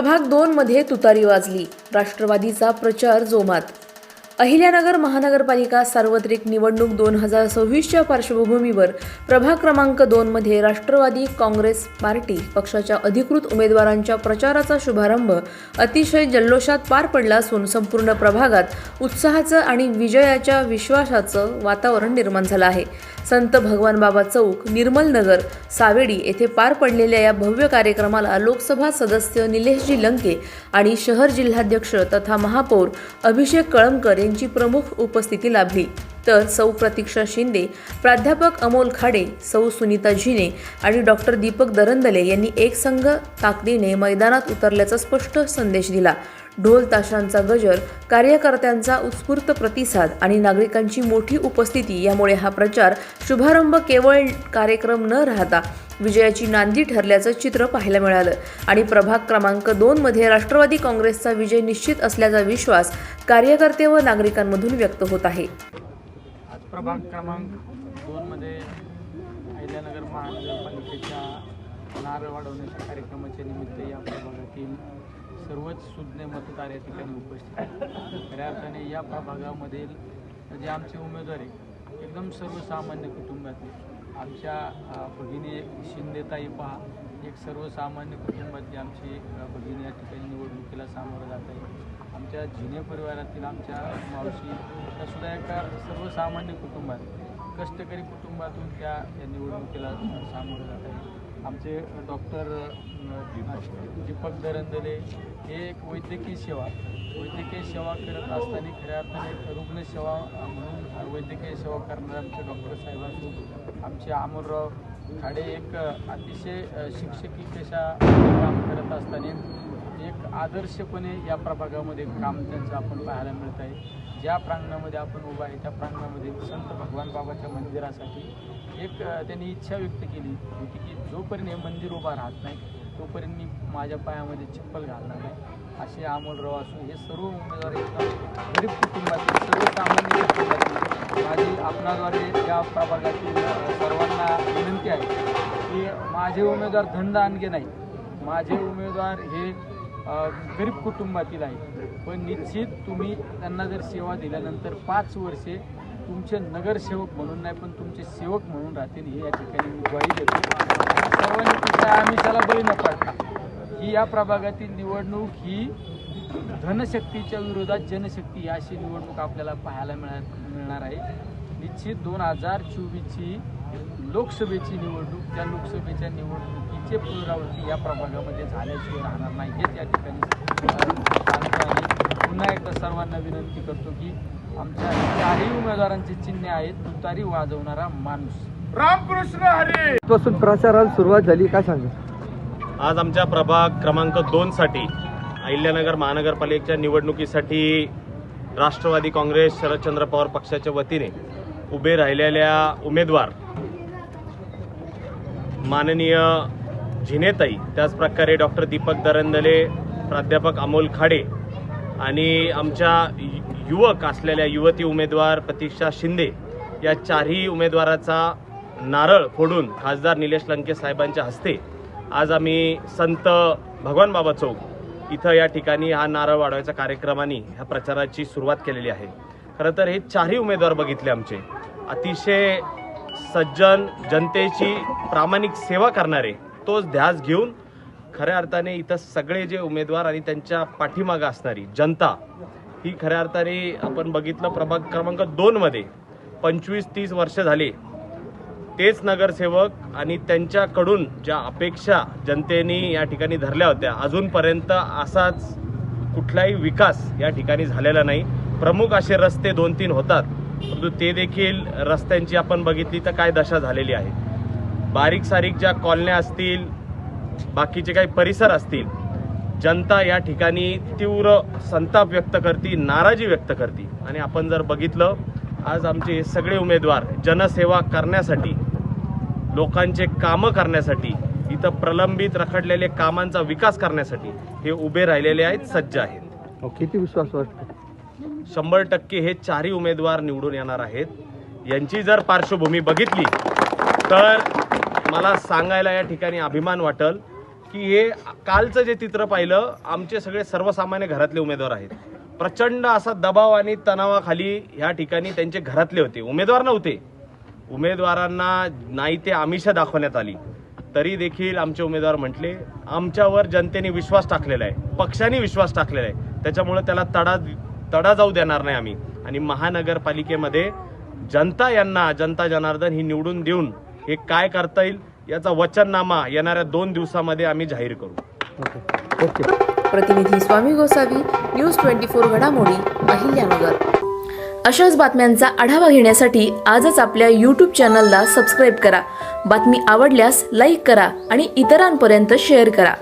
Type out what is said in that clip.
प्रभाग दोन मध्ये तुतारी वाजली. राष्ट्रवादीचा प्रचार जोमात. अहिल्यानगर महानगरपालिका सार्वत्रिक निवडणूक दोन हजार सव्वीसच्या पार्श्वभूमीवर प्रभाग क्रमांक दोनमध्ये राष्ट्रवादी काँग्रेस पार्टी पक्षाच्या अधिकृत उमेदवारांच्या प्रचाराचा शुभारंभ अतिशय जल्लोषात पार पडला असून संपूर्ण प्रभागात उत्साहाचं आणि विजयाच्या विश्वासाचं वातावरण निर्माण झालं आहे. संत भगवान बाबा चौक निर्मल नगर सावेडी येथे पार पडलेल्या या भव्य कार्यक्रमाला लोकसभा सदस्य निलेशजी लंके आणि शहर जिल्हाध्यक्ष तथा महापौर अभिषेक कळमकर यांची प्रमुख उपस्थिती लाभली. तर सौ प्रतीक्षा शिंदे प्राध्यापक अमोल खाडे सौ सुनीता झिने आणि डॉक्टर दीपक दरंदले यांनी एक संघ ताकदीने मैदानात उतरल्याचा स्पष्ट संदेश दिला. ढोल ताशांचा गजर कार्यकर्त्यांचा उत्स्फूर्त प्रतिसाद आणि नागरिकांची मोठी उपस्थिती यामुळे हा प्रचार शुभारंभ केवळ कार्यक्रम न राहता विजयाची नांदी ठरल्याचं चित्र पाहायला मिळालं. आणि प्रभाग क्रमांक दोनमध्ये राष्ट्रवादी काँग्रेसचा विजय निश्चित असल्याचा विश्वास कार्यकर्ते व नागरिकांमधून व्यक्त होत आहे. प्रभाग क्रमांक दोनमध्ये अहिल्यानगर महानगरपालिकेच्या नारळ वाढवण्याच्या कार्यक्रमाच्या निमित्त या प्रभागातील सर्वच सुज्ञ मतदार या ठिकाणी उपस्थित आहेत. खऱ्या अर्थाने या प्रभागामधील जे आमचे उमेदवार आहे एकदम सर्वसामान्य कुटुंबातले. आमच्या भगिनी शिंदेताई पहा एक सर्वसामान्य कुटुंबातली आमची भगिनी या ठिकाणी निवडणुकीला सामोरं जात आहे आमच्या जिने परिवारातील आमच्या मावशी त्यासुद्धा एका सर्वसामान्य कुटुंबात कष्टकरी कुटुंबातून त्या या निवडणुकीला सामोरं जात आहे आमचे डॉक्टर दीपक दरंदले हे एक वैद्यकीय सेवा वैद्यकीय सेवा करत असताना खऱ्या अर्थाने रुग्णसेवा म्हणून वैद्यकीय सेवा करणारे आमचे डॉक्टर साहेब असो आमचे अमोलराव खाडे एक अतिशय शिक्षकी पेशा काम करत असताना एक आदर्शपणे या प्रभागामध्ये काम त्यांचं आपण पाहायला मिळत आहे ज्या प्रांगणामध्ये आपण उभा आहे त्या प्रांगणामध्ये संत भगवान बाबाच्या मंदिरासाठी एक त्यांनी इच्छा व्यक्त केली होती की जोपर्यंत हे मंदिर उभा राहत नाही तोपर्यंत मी माझ्या पायामध्ये चप्पल घालणार नाही असे अमोलराव असो हे सर्व उमेदवार एकदम गरीब कुटुंबातील सर्वसामान्य कुटुंबातील माझी आपणाद्वारे या प्रभागातील सर्वांना विनंती आहे की माझे उमेदवार धंदा आणखे नाही. माझे उमेदवार हे गरीब कुटुंबातील आहे पण निश्चित तुम्ही त्यांना जर सेवा दिल्यानंतर पाच वर्षे तुमचे नगरसेवक म्हणून नाही पण तुमचे सेवक म्हणून राहतील हे या ठिकाणी मी ग्वाही देतो. सर्वांनी तिच्या आमिषाला बळी न पाडता ही या प्रभागातील निवडणूक ही धनशक्तीच्या विरोधात जनशक्ती अशी निवडणूक आपल्याला पाहायला मिळा मिळणार आहे. निश्चित दोन हजार चोवीसची लोकसभेची निवडणूक त्या लोकसभेच्या निवडणुकीचे पुनरावृत्ती या प्रभागामध्ये झाल्याशिवाय राहणार नाही. हेच या ठिकाणी पुन्हा एकदा सर्वांना विनंती करतो की आमच्या चारही उमेदवारांचे चिन्ह आहेत. तुतारी वाजवणारा माणूस. पासून प्रचाराला सुरुवात झाली काय सांगा? आज आमच्या प्रभाग क्रमांक दोनसाठी अहिल्यानगर महानगरपालिकेच्या निवडणुकीसाठी राष्ट्रवादी काँग्रेस शरदचंद्र पवार पक्षाच्या वतीने उभे राहिलेल्या उमेदवार माननीय झिनेताई त्याचप्रकारे डॉक्टर दीपक दरंदले प्राध्यापक अमोल खाडे आणि आमच्या युवक असलेल्या युवती उमेदवार प्रतीक्षा शिंदे या चारही उमेदवाराचा नारळ फोडून खासदार निलेश लंके साहेबांच्या हस्ते आज आम्ही संत भगवान बाबा चौक इथं या ठिकाणी हा नारळ वाढवायच्या कार्यक्रमाने ह्या प्रचाराची सुरुवात केलेली आहे. खरं तर हे चारही उमेदवार बघितले आमचे. अतिशय सज्जन जनतेची प्रामाणिक सेवा करणारे तोच ध्यास घेऊन खऱ्या अर्थाने इथं सगळे जे उमेदवार आणि त्यांच्या पाठीमागं असणारी जनता ही खऱ्या अर्थाने आपण बघितलं प्रभाग क्रमांक दोनमध्ये पंचवीस तीस वर्ष झाली. तेच नगरसेवक आणि त्यांच्याकडून ज्या अपेक्षा जनतेने या ठिकाणी धरल्या होत्या अजूनपर्यंत असाच कुठलाही विकास या ठिकाणी झालेला नाही. प्रमुख असे रस्ते दोन तीन होतात परंतु ते देखील रस्त्यांची आपण बघितली तर काय दशा झालेली आहे. बारीक सारीक ज्या कॉलन्या असतील बाकीचे काही परिसर असतील जनता या ठिकाणी तीव्र संताप व्यक्त करते नाराजी व्यक्त करते. आणि आपण जर बघितलं आज आमचे हे सगळे उमेदवार जनसेवा करण्यासाठी लोकांचे कामं करण्यासाठी इथं प्रलंबित रखडलेले कामांचा विकास करण्यासाठी हे उभे राहिलेले आहेत सज्ज आहेत. किती विश्वास वाटतो? शंभर टक्के हे चारही उमेदवार निवडून येणार आहेत. यांची जर पार्श्वभूमी बघितली तर मला सांगायला या ठिकाणी अभिमान वाटल की हे कालचं जे चित्र पाहिलं आमचे सगळे सर्वसामान्य घरातले उमेदवार आहेत. प्रचंड असा दबाव आणि तणावाखाली ह्या ठिकाणी त्यांचे घरातले होते. उमेदवार नव्हते. उमेदवारांना नाही ते आमिष दाखवण्यात आली. तरी देखील आमचे उमेदवार म्हटले आमच्यावर जनतेने विश्वास टाकलेला आहे. पक्षाने विश्वास टाकलेला आहे. त्याच्यामुळे त्याला तडा तडा जाऊ देणार नाही आम्ही. आणि महानगरपालिकेमध्ये जनता यांना जनता जनार्दन ही निवडून देऊन हे काय करता येईल याचा वचननामा येणाऱ्या दोन दिवसामध्ये आम्ही जाहीर करू. ओके. ओके. प्रतिनिधी Swami Gosavi news twenty four घडामोडी अहिल्यानगर. अशाच बातम्यांचा आढावा घेण्यासाठी आजच आपल्या यूट्यूब चॅनलला सबस्क्राईब करा. बातमी आवडल्यास लाईक करा आणि इतरांपर्यंत शेअर करा.